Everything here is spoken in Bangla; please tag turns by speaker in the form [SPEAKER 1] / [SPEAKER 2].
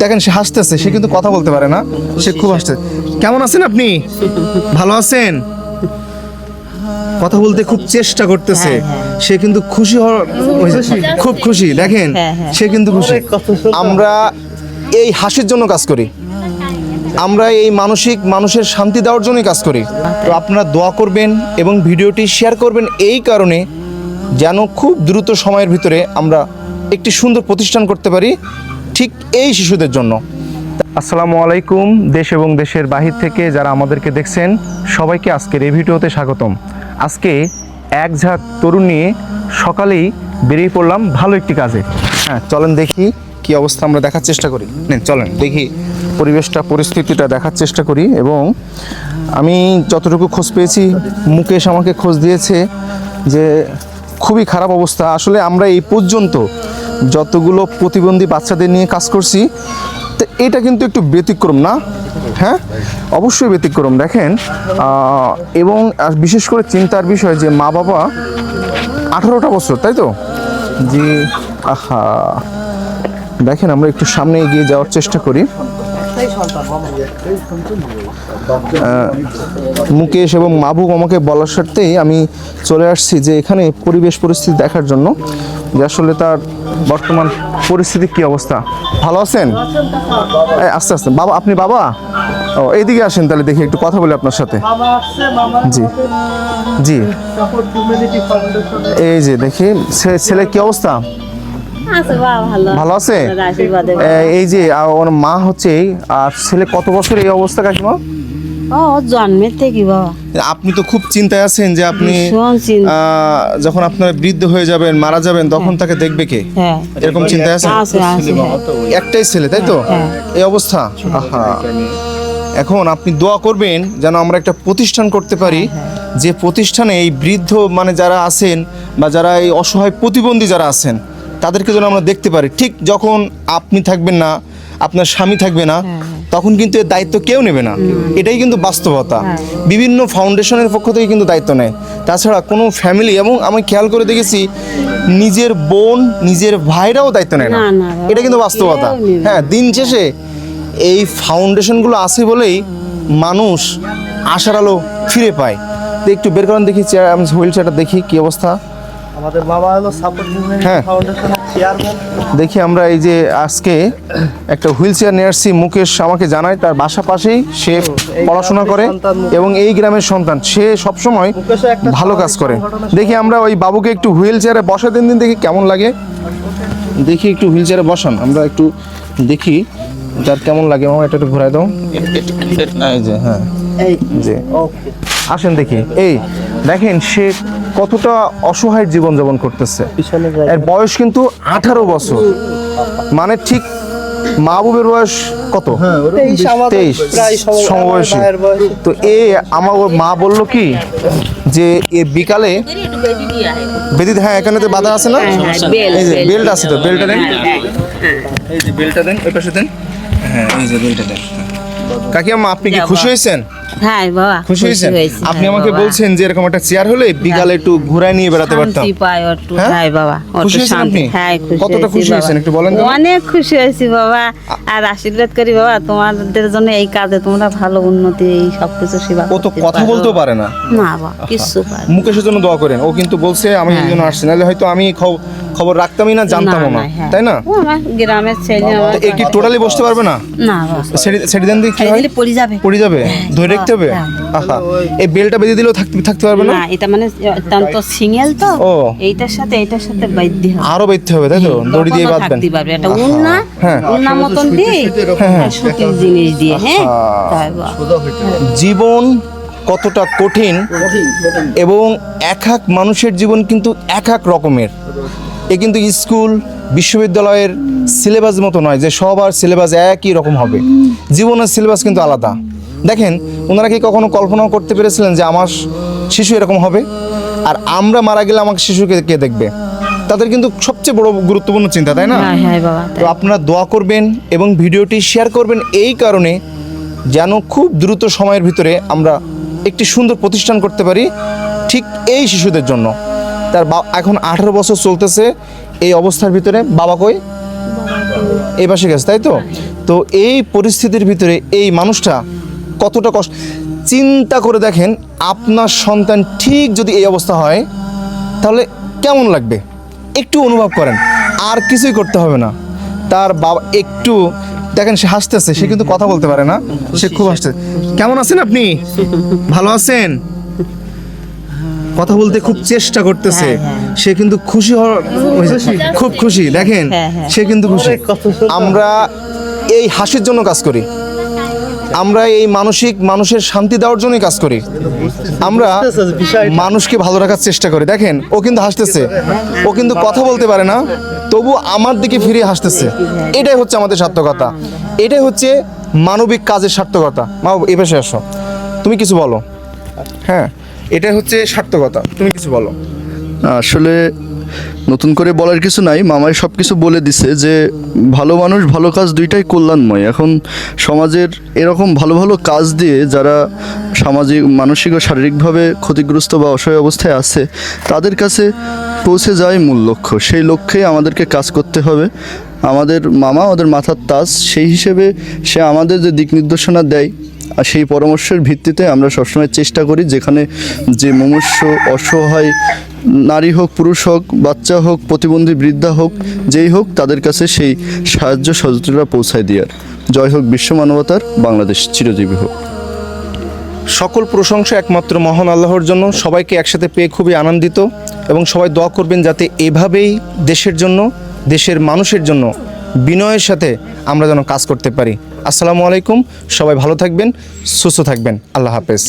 [SPEAKER 1] দেখেন সে হাসতেছে সে কিন্তু কথা বলতে পারে না সে খুব হাসতে কেমন আছেন আপনি? ভালো আছেন? কথা বলতে খুব চেষ্টা করতেছে সে কিন্তু খুশি হওয়ার খুব খুশি। দেখেন
[SPEAKER 2] হ্যাঁ, হ্যাঁ।
[SPEAKER 1] সে কিন্তু খুশি। আমরা এই হাসির জন্য কাজ করি। আমরা এই মানসিক মানুষের শান্তি দেওয়ার জন্যই কাজ করি। তো আপনারা দোয়া করবেন এবং ভিডিওটি শেয়ার করবেন এই কারণে যেন খুব দ্রুত সময়ের ভিতরে আমরা একটি সুন্দর প্রতিষ্ঠান করতে পারি। ঠিক এই শিশুদের জন্য। আসসালামু আলাইকুম দেশ এবং দেশের বাহির থেকে যারা আমাদেরকে দেখছেন সবাইকে আজকের এই ভিডিওতে স্বাগতম। আজকে এক ঝাঁক তরুণ নিয়ে সকালেই বেরিয়ে পড়লাম ভালো একটি কাজে। হ্যাঁ চলেন দেখি কি অবস্থা আমরা দেখার চেষ্টা করি। নেন চলেন দেখি পরিবেশটা পরিস্থিতিটা দেখার চেষ্টা করি এবং আমি যতটুকু খোঁজ পেয়েছি মুকেশ আমাকে খোঁজ দিয়েছে যে খুবই খারাপ অবস্থা। আসলে আমরা এই পর্যন্ত যতগুলো প্রতিবন্ধী বাচ্চাদের নিয়ে কাজ করছি, তো এটা কিন্তু একটু ব্যতিক্রম না? হ্যাঁ? অবশ্যই ব্যতিক্রম, দেখেন এবং বিশেষ করে চিন্তার বিষয় যে মা বাবা আঠারোটা বছর, তাই তো? জি আহা, দেখেন, আমরা একটু সামনে এগিয়ে যাওয়ার চেষ্টা করি। মুকেশ এবং মাহবুব আমাকে বলার সাথেই আমি চলে আসছি যে এখানে পরিবেশ পরিস্থিতি দেখার জন্য। যে আসলে তার বর্তমান পরিস্থিতি কি অবস্থা? ভালো আছেন? আস্তে আস্তে। বাবা আপনি বাবা? ও এইদিকে আসেন তাহলে দেখি একটু কথা বলি আপনার সাথে। জি। জি। এই যে দেখি ছেলে কি অবস্থা?
[SPEAKER 2] ভালো।
[SPEAKER 1] আছে? এই যে ওর মা হচ্ছে আর ছেলে কত বছর এই অবস্থা কাকিমা?
[SPEAKER 2] ও জন্মের থেকে বাবা।
[SPEAKER 1] আপনি তো খুব চিন্তায় আছেন যে আপনি যখন আপনার বৃদ্ধ হয়ে যাবেন মারা যাবেন তখন তাকে দেখবে কে?
[SPEAKER 2] হ্যাঁ।
[SPEAKER 1] এরকম চিন্তায় আছেন?
[SPEAKER 2] আছে হ্যাঁ।
[SPEAKER 1] একটাই ছেলে তাই তো?
[SPEAKER 2] হ্যাঁ।
[SPEAKER 1] এই অবস্থা? আহা। এখন আপনি দোয়া করবেন যেন আমরা একটা প্রতিষ্ঠান করতে পারি
[SPEAKER 2] হ্যাঁ,
[SPEAKER 1] যে প্রতিষ্ঠানে এই বৃদ্ধ মানে যারা আছেন বা যারা এই অসহায় প্রতিবন্ধী যারা আছেন তাদেরকে যেন আমরা দেখতে পারি। ঠিক যখন আপনি থাকবেন না আপনার স্বামী থাকবে না
[SPEAKER 2] হ্যাঁ,
[SPEAKER 1] তখন কিন্তু এর দায়িত্ব কেউ নেবে না। এটাই কিন্তু বাস্তবতা।
[SPEAKER 2] হ্যাঁ।
[SPEAKER 1] বিভিন্ন ফাউন্ডেশনের পক্ষ থেকে কিন্তু দায়িত্ব নেয়। তাছাড়া কোনো ফ্যামিলি এবং আমি খেয়াল করে দেখেছি নিজের বোন নিজের ভাইরাও দায়িত্ব নেয় না। এটা কিন্তু বাস্তবতা। হ্যাঁ দিন শেষে এই ফাউন্ডেশনগুলো আছে বলেই মানুষ আশার আলো ফিরে পায়। তো একটু বের করেন দেখি চেয়ার আমি হুইল চেয়ারটা দেখি কি অবস্থা।
[SPEAKER 3] আমাদের বাবা হলো সাপোর্ট
[SPEAKER 1] হ্যাঁ।
[SPEAKER 3] ফাউন্ডেশনের চেয়ারম্যান
[SPEAKER 1] দেখি আমরা এই যে আজকে একটা হুইল চেয়ার নিয়ে আসছি মুকেশ আমাকে জানায় তার বাসা পাশেই সে পড়াশোনা করে এবং এই গ্রামের সন্তান। সে সবসময় ভালো কাজ করে। দেখি আমরা ওই বাবুকে একটু হুইল চেয়ারে বসা দিন দিন দেখি কেমন লাগে। দেখি একটু হুইল চেয়ারে বসান আমরা একটু দেখি যার কেমন লাগে। আমার এটা একটু ঘুরাই দাও। এই যে হ্যাঁ। আসেন দেখি। এই দেখেন সে কতটা অসহায় জীবনযাপন করতেছে। এর বয়স কিন্তু আঠারো বছর। মানে ঠিক মাহবুবের বয়স কত?
[SPEAKER 3] তেইশ আমাদের
[SPEAKER 1] তেইশ সমবয়সী। তো এ আমার মা বলল কি যে এ বিকালে বেদিত হ্যাঁ এখানে তো বাধা আছে না?
[SPEAKER 2] হ্যাঁ, হ্যাঁ, বেল,
[SPEAKER 1] এই যে বেল্ট আছে তো বেলটা দেন।
[SPEAKER 2] হ্যাঁ,
[SPEAKER 1] এই যে বেলটা দেন ওই পাশে দেন। হ্যাঁ এই যে বেলটা দেন। কাকিমা আপনি কি খুশি হয়েছেন?
[SPEAKER 2] হ্যাঁ বাবা
[SPEAKER 1] খুশি হয়েছেন? আপনি
[SPEAKER 2] হ্যাঁ,
[SPEAKER 1] আমাকে বলছেন যে এরকম একটা চেয়ার হলে বিকালে একটু ঘুরায় নিয়ে বেড়াতে পারতাম।
[SPEAKER 2] শান্তি পাই একটু
[SPEAKER 1] হ্যাঁ?
[SPEAKER 2] হ্যাঁ বাবা
[SPEAKER 1] খুশি
[SPEAKER 2] শান্তি। হ্যাঁ খুশি
[SPEAKER 1] কতটা খুশি হয়েছেন? একটু বলেন
[SPEAKER 2] অনেক খুশি হয়েছি বাবা। আর আশীর্বাদ করি বাবা তোমাদের জন্য এই কাজে তোমরা ভালো উন্নতি এই সব কিছু সেবা
[SPEAKER 1] ও তো কথা
[SPEAKER 2] পারো।
[SPEAKER 1] বলতেও পারে না।
[SPEAKER 2] না বাবা কিছু পারে
[SPEAKER 1] মুকেশের জন্য দোয়া করেন। ও কিন্তু বলছে আমি এই জন্য আসছি। নাহলে হয়তো আমি খব- খবর রাখতামই না জানতামও না
[SPEAKER 2] হ্যাঁ।
[SPEAKER 1] তাই না?
[SPEAKER 2] গ্রামের ছেলে
[SPEAKER 1] এ কি টোটালি বসতে পারবে না?
[SPEAKER 2] না বাবা।
[SPEAKER 1] সেটি সেটি দেন দিয়ে কি হয়?
[SPEAKER 2] পড়ে যাবে।
[SPEAKER 1] পড়ে যাবে? ধরে রাখতে হবে?
[SPEAKER 2] হ্যাঁ।
[SPEAKER 1] আহা এই বেলটা বেঁধে দিলেও থাকতে থাকতে পারবে না?
[SPEAKER 2] এটা মানে অত্যন্ত সিঙ্গেল তো।
[SPEAKER 1] ও।
[SPEAKER 2] এইটার সাথে এইটার সাথে হবে।
[SPEAKER 1] আরও হবে তাই তো? দড়ি দিয়ে বাঁধবেন।
[SPEAKER 2] থাকতে পারবে। এটা উন্না
[SPEAKER 1] হ্যাঁ।
[SPEAKER 2] উন্না মতন দিয়ে সুতির জিনিস দিয়ে হ্যাঁ।
[SPEAKER 1] জীবন কতটা কঠিন এবং এক এক মানুষের জীবন কিন্তু এক এক রকমের। এ কিন্তু স্কুল বিশ্ববিদ্যালয়ের সিলেবাস মতো নয় যে সবার সিলেবাস একই রকম হবে। জীবনের সিলেবাস কিন্তু আলাদা। দেখেন ওনারা কি কখনো কল্পনাও করতে পেরেছিলেন যে আমার শিশু এরকম হবে? আর আমরা মারা গেলে আমাকে শিশুকে কে দেখবে? তাদের কিন্তু সবচেয়ে বড় গুরুত্বপূর্ণ চিন্তা তাই না?
[SPEAKER 2] হ্যাঁ হ্যাঁ বাবা
[SPEAKER 1] তো আপনারা দোয়া করবেন এবং ভিডিওটি শেয়ার করবেন এই কারণে যেন খুব দ্রুত সময়ের ভিতরে আমরা একটি সুন্দর প্রতিষ্ঠান করতে পারি ঠিক এই শিশুদের জন্য। তার এখন আঠারো বছর চলতেছে এই অবস্থার ভিতরে বাবা কই? এই পাশে গেছে তাই তো? তো এই পরিস্থিতির ভিতরে এই মানুষটা কতটা কষ্ট? চিন্তা করে দেখেন আপনার সন্তান ঠিক যদি এই অবস্থা হয় তাহলে কেমন লাগবে? একটু অনুভব করেন আর কিছুই করতে হবে না। তার বাবা একটু দেখেন সে হাসতেছে সে কিন্তু কথা বলতে পারে না সে খুব হাসতে কেমন আছেন আপনি? ভালো আছেন? কথা বলতে খুব চেষ্টা করতেছে সে কিন্তু খুশি হওয়ার খুব খুশি। দেখেন
[SPEAKER 2] হ্যাঁ, হ্যাঁ।
[SPEAKER 1] সে কিন্তু খুশি। আমরা এই হাসির জন্য কাজ করি। আমরা এই মানসিক, মানুষের শান্তি দেওয়ার জন্যই কাজ করি। আমরা মানুষকে ভালো রাখার চেষ্টা করি। দেখেন, ও কিন্তু হাসতেছে। ও কিন্তু কথা বলতে পারে না, তবু আমার দিকে ফিরে হাসতেছে। এটাই হচ্ছে আমাদের সার্থকতা। এটাই হচ্ছে মানবিক কাজের সার্থকতা। মা এ পাশে আসো। তুমি কিছু বলো। হ্যাঁ এটাই হচ্ছে সার্থকতা। তুমি কিছু বলো।
[SPEAKER 4] আসলে নতুন করে বলার কিছু নাই, মামাই সব কিছু বলে দিছে যে, ভালো মানুষ, ভালো কাজ দুইটাই কল্যাণময়। এখন সমাজের এরকম ভালো ভালো কাজ দিয়ে যারা সামাজিক, মানসিক ও শারীরিকভাবে ক্ষতিগ্রস্ত বা অসহায় অবস্থায় আছে, তাদের কাছে পৌঁছে যায় মূল লক্ষ্য। সেই লক্ষ্যে আমাদেরকে কাজ করতে হবে। আমাদের মামা, আমাদের মাথার তাজ, সেই হিসেবে সে আমাদের যে দিক নির্দেশনা দেয়, আর সেই পরামর্শের ভিত্তিতে আমরা সবসময় চেষ্টা করি যেখানে যে মুমূর্ষ অসহায় নারী হোক পুরুষ হোক বাচ্চা হোক প্রতিবন্ধী বৃদ্ধা হোক যেই হোক তাদের কাছে সেই সাহায্য সহযোগিতা পৌঁছায় দেওয়ার। জয় হোক বিশ্ব মানবতার বাংলাদেশ চিরজীবী হোক।
[SPEAKER 1] সকল প্রশংসা একমাত্র মহান আল্লাহর জন্য। সবাইকে একসাথে পেয়ে খুবই আনন্দিত এবং সবাই দোয়া করবেন যাতে এভাবেই দেশের জন্য দেশের মানুষের জন্য বিনয়ের সাথে আমরা যেন কাজ করতে পারি। আসসালামু আলাইকুম। সবাই ভালো থাকবেন সুস্থ থাকবেন। আল্লাহ হাফেজ।